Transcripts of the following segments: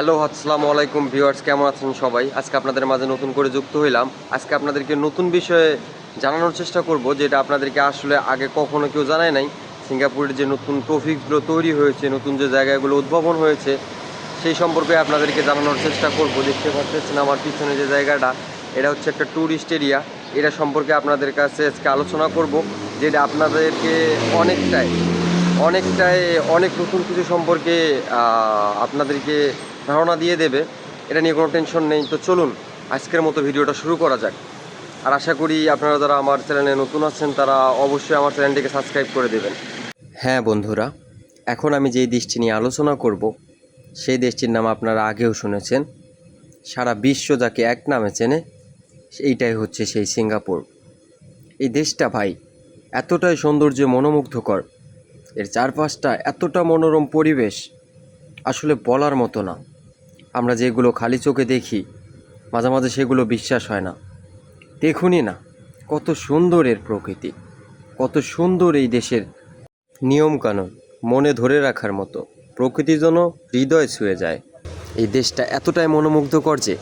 Hello, আসসালামু আলাইকুম viewers, কেমন আছেন সবাই? আজকে আপনাদের মাঝে নতুন করে যুক্ত হইলাম। আজকে আপনাদেরকে নতুন বিষয়ে জানানোর চেষ্টা করব, যেটা আপনাদেরকে আসলে আগে কখনো কেউ জানায় নাই। সিঙ্গাপুরের যে নতুন ট্রফিকগুলো তৈরি হয়েছে, নতুন যে জায়গাগুলো উদ্ভাবন হয়েছে, সেই সম্পর্কে আপনাদেরকে জানানোর চেষ্টা করব। দেখতে পাচ্ছেন আমার পিছনে যে জায়গাটা, এটা হচ্ছে একটা ট্যুরিস্ট এরিয়া এটা সম্পর্কে আপনাদের কাছে আজকে আলোচনা করব, যেটা আপনাদেরকে অনেকটাই অনেকটাই, অনেক নতুন কিছু সম্পর্কে আপনাদেরকে ধারণা দিয়ে দেবে, এটা নিয়ে কোনো টেনশন নেই। তো চলুন, আজকের মতো ভিডিওটা শুরু করা যাক। আর আশা করি আপনারা যারা আমার চ্যানেলে নতুন আছেন, তারা অবশ্যই আমার চ্যানেলটিকে সাবস্ক্রাইব করে দেবেন। হ্যাঁ বন্ধুরা, এখন আমি যেই দেশটি নিয়ে আলোচনা করব, সেই দেশটির নাম আপনারা আগেও শুনেছেন। সারা বিশ্ব যাকে এক নামে চেনে, এইটাই হচ্ছে সেই সিঙ্গাপুর। এই দেশটা ভাই, এতটাই সৌন্দর্য মনোমুগ্ধকর। এর চারপাশটা এতটা মনোরম পরিবেশ, আসলে বলার মতো না। আমরা যেগুলো খালি চোখে দেখি, মাঝে মাঝে সেগুলো বিশ্বাস হয় না। দেখুনই না, কত সুন্দর এর প্রকৃতি, কত সুন্দর এই দেশের নিয়মকানুন, মনে ধরে রাখার মতো। প্রকৃতি যেন হৃদয় ছুঁয়ে যায়। এই দেশটা এতটাই মনোমুগ্ধকর যে,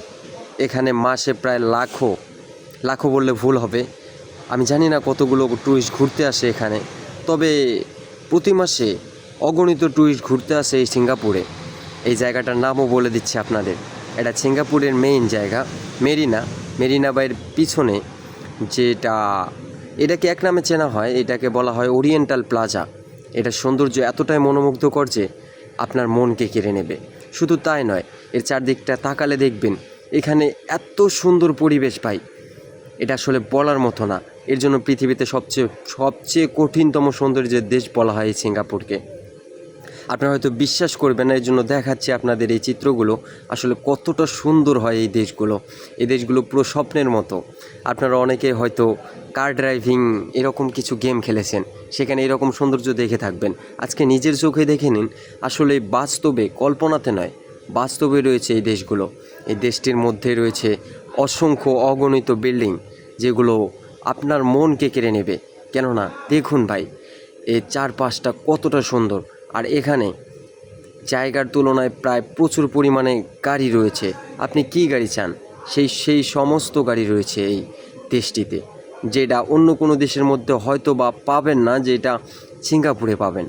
এখানে মাসে প্রায় লাখো লাখো বললে ভুল হবে। আমি জানি না কতগুলো ট্যুরিস্ট ঘুরতে আসে এখানে, তবে প্রতি মাসে অগণিত ট্যুরিস্ট ঘুরতে আসে এই সিঙ্গাপুরে। এই জায়গাটার নামও বলে দিচ্ছি আপনাদের। এটা সিঙ্গাপুরের মেইন জায়গা, মেরিনা। মেরিনা বাইয়ের পিছনে যেটা, এটাকে এক নামে চেনা হয়, এটাকে বলা হয় ওরিয়েন্টাল প্লাজা। এটা সৌন্দর্য এতটাই মনোমুগ্ধকর যে আপনার মনকে কেড়ে নেবে। শুধু তাই নয়, এর চারদিকটা তাকালে দেখবেন, এখানে এত সুন্দর পরিবেশ পাই এটা আসলে বলার মতো না। এর জন্য পৃথিবীতে সবচেয়ে সবচেয়ে কঠিনতম সৌন্দর্যের দেশ বলা হয় এই সিঙ্গাপুরকে। আপনারা হয়তো বিশ্বাস করবেন না এর জন্য দেখাচ্ছি আপনাদের এই চিত্রগুলো। আসলে কতটা সুন্দর হয় এই দেশগুলো। এই দেশগুলো পুরো স্বপ্নের মতো। আপনারা অনেকে হয়তো কার ড্রাইভিং এরকম কিছু গেম খেলেছেন, সেখানে এরকম সৌন্দর্য দেখে থাকবেন। আজকে নিজের চোখে দেখে নিন, আসলে বাস্তবে, কল্পনাতে নয়, বাস্তবে রয়েছে এই দেশগুলো। এই দেশটির মধ্যে রয়েছে অসংখ্য অগণিত বিল্ডিং, যেগুলো আপনার মনকে কেড়ে নেবে। কেননা, দেখুন ভাই এই চারপাশটা কতটা সুন্দর। আর এখানে জায়গার তুলনায় প্রায় প্রচুর পরিমাণে গাড়ি রয়েছে। আপনি কি গাড়ি চান? সেই সেই সমস্ত গাড়ি রয়েছে এই দেশটিতে, যেটা অন্য কোনো দেশের মধ্যে হয়তো বা পাবেন না, যেটা সিঙ্গাপুরে পাবেন।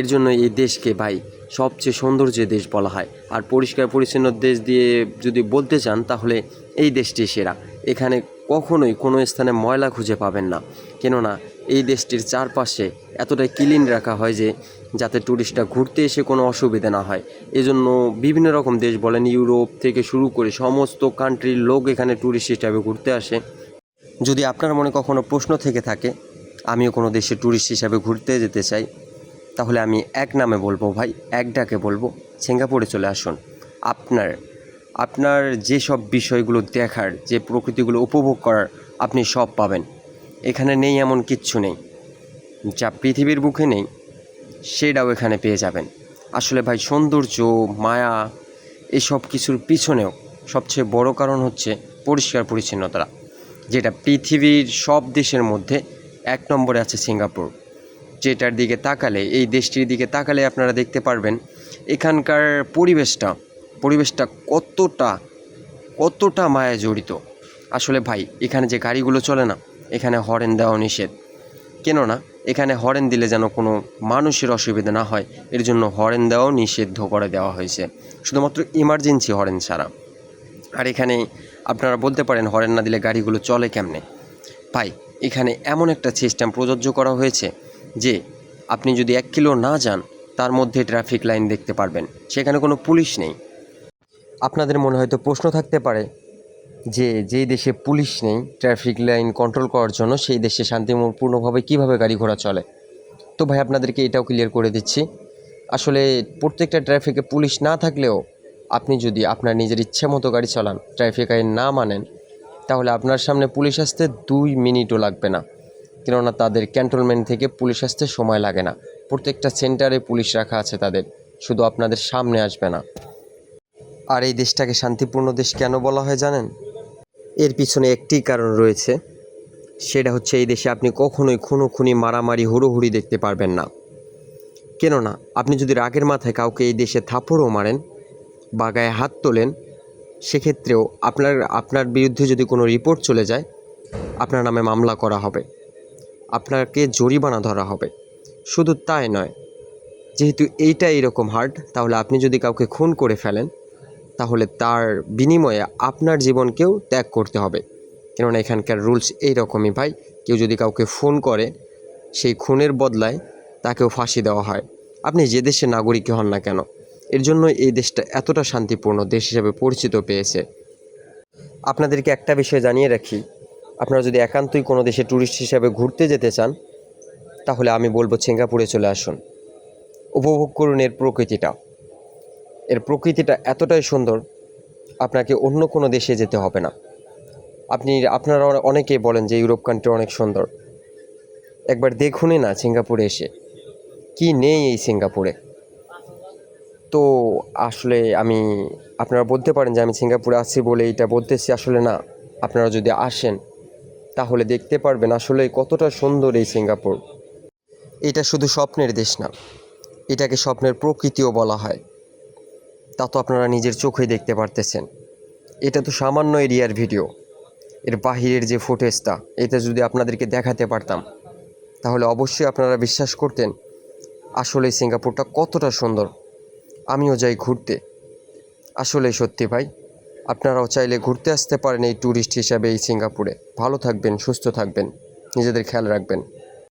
এর জন্য এই দেশকে ভাই সবচেয়ে সৌন্দর্যের দেশ বলা হয়। আর পরিষ্কার পরিচ্ছন্ন দেশ দিয়ে যদি বলতে চান, তাহলে এই দেশটি সেরা। এখানে কখনোই কোনো স্থানে ময়লা খুঁজে পাবেন না। কেননা এই দেশটির চারপাশে এতটাই ক্লিন রাখা হয় যে যাতে ট্যুরিস্টরা ঘুরতে এসে কোনো অসুবিধা না হয়। এজন্য বিভিন্ন রকম দেশ বলেন ইউরোপ থেকে শুরু করে সমস্ত কান্ট্রির লোক এখানে ট্যুরিস্ট হিসাবে ঘুরতে আসে। যদি আপনার মনে কখনো প্রশ্ন থেকে থাকে, আমিও কোনো দেশে ট্যুরিস্ট হিসাবে ঘুরতে যেতে চাই, তাহলে আমি এক নামে বলব ভাই, এক ডাকে বলব, সিঙ্গাপুরে চলে আসুন। আপনার আপনার যেসব বিষয়গুলো দেখার, যে প্রকৃতিগুলো উপভোগ করার আপনি সব পাবেন। এখানে নেই এমন কিচ্ছু নেই। যা পৃথিবীর বুকে নেই, সেটাও এখানে পেয়ে যাবেন। আসলে ভাই, সৌন্দর্য, মায়া, এসব কিছুর পিছনেও সবচেয়ে বড় কারণ হচ্ছে পরিষ্কার পরিচ্ছন্নতা, যেটা পৃথিবীর সব দেশের মধ্যে এক নম্বরে আছে সিঙ্গাপুর। যেটার দিকে তাকালে, এই দেশটির দিকে তাকালে আপনারা দেখতে পারবেন, এখানকার পরিবেশটা পরিবেশটা কতটা কতটা মায়া জড়িত। আসলে ভাই, এখানে যে গাড়িগুলো চলে না, এখানে হরেন দেওয়া নিষেধ। কেননা, এখানে হরেন দিলে যেন কোনো মানুষের অসুবিধা না হয়, এর জন্য হরেন দেওয়াও নিষিদ্ধ করে দেওয়া হয়েছে। শুধুমাত্র ইমার্জেন্সি হরেন ছাড়া। আর এখানে আপনারা বলতে পারেন, হরেন না দিলে গাড়িগুলো চলে কেমনে? ভাই, এখানে এমন একটা সিস্টেম প্রযোজ্য করা হয়েছে যে, আপনি যদি এক কিলো না যান, তার মধ্যে ট্রাফিক লাইন দেখতে পারবেন। সেখানে কোনো পুলিশ নেই। আপনাদের মনে হয়তো প্রশ্ন থাকতে পারে যে, যেই দেশে পুলিশ নেই ট্রাফিক লাইন কন্ট্রোল করার জন্য, সেই দেশে শান্তিপূর্ণভাবে কীভাবে গাড়ি ঘোড়া চলে? তো ভাই, আপনাদেরকে এটাও ক্লিয়ার করে দিচ্ছি। আসলে প্রত্যেকটা ট্রাফিকে পুলিশ না থাকলেও আপনি যদি আপনার নিজের ইচ্ছে মতো গাড়ি চালান ট্রাফিক আইন না মানেন, তাহলে আপনার সামনে পুলিশ আসতে দুই মিনিটও লাগবে না। কেননা তাদের ক্যান্টনমেন্ট থেকে পুলিশ আসতে সময় লাগে না। প্রত্যেকটা সেন্টারে পুলিশ রাখা আছে তাদের, শুধু আপনাদের সামনে আসবে না। আর এই দেশটাকে শান্তিপূর্ণ দেশ কেন বলা হয় জানেন? এর পিছনে একটি কারণ রয়েছে। সেটা হচ্ছে এই দেশে আপনি কখনোই খুনো খুনি মারামারি, হুড়োহুড়ি দেখতে পারবেন না। কেননা, আপনি যদি রাগের মাথায় কাউকে এই দেশে থাপড়ও মারেন বা গায়ে হাত তোলেন, সেক্ষেত্রেও আপনার আপনার বিরুদ্ধে যদি কোনো রিপোর্ট চলে যায়, আপনার নামে মামলা করা হবে। আপনাকে জরিমানা ধরা হবে। শুধু তাই নয়, যেহেতু এইটা এরকম হার্ড তাহলে আপনি যদি কাউকে খুন করে ফেলেন তাহলে তার বিনিময়ে আপনার জীবনকেও ত্যাগ করতে হবে। কেননা এখানকার রুলস এই রকমই ভাই, কেউ যদি কাউকে ফোন করে, সেই খুনের বদলায় তাকেও ফাঁসি দেওয়া হয়। আপনি যে দেশের নাগরিক হন না কেন, এর জন্য এই দেশটা এতটা শান্তিপূর্ণ দেশ হিসেবে পরিচিত পেয়েছে। আপনাদেরকে একটা বিষয় জানিয়ে রাখি, আপনারা যদি একান্তই কোনো দেশে ট্যুরিস্ট হিসাবে ঘুরতে যেতে চান, তাহলে আমি বলব সিঙ্গাপুরে চলে আসুন। উপভোগ করুন এর প্রকৃতিটা। এর প্রকৃতিটা এতটাই সুন্দর, আপনাকে অন্য কোনো দেশে যেতে হবে না। আপনি, আপনারা অনেকেই বলেন যে ইউরোপ কান্ট্রি অনেক সুন্দর। একবার দেখুনই না সিঙ্গাপুরে এসে। কি নেই এই সিঙ্গাপুরে? তো আসলে আমি, আপনারা বলতে পারেন যে আমি সিঙ্গাপুরে আছি বলে এটা বলতেছি আসলে না। আপনারা যদি আসেন, তাহলে দেখতে পারবেন আসলে কতটা সুন্দর এই সিঙ্গাপুর। এটা শুধু স্বপ্নের দেশ না, এটাকে স্বপ্নের প্রকৃতিও বলা হয়। তা তো আপনারা নিজের চোখেই দেখতে পারতেছেন। এটা তো সামান্য এরিয়ার ভিডিও। এর বাহিরের যে ফুটেজটা এটা যদি আপনাদেরকে দেখাতে পারতাম, তাহলে অবশ্যই আপনারা বিশ্বাস করতেন আসলে সিঙ্গাপুরটা কতটা সুন্দর। আমিও যাই ঘুরতে। আসলে সত্যি ভাই, আপনারাও চাইলে ঘুরতে আসতে পারেন এই ট্যুরিস্ট হিসাবে এই সিঙ্গাপুরে। ভালো থাকবেন, সুস্থ থাকবেন, নিজেদের খেয়াল রাখবেন।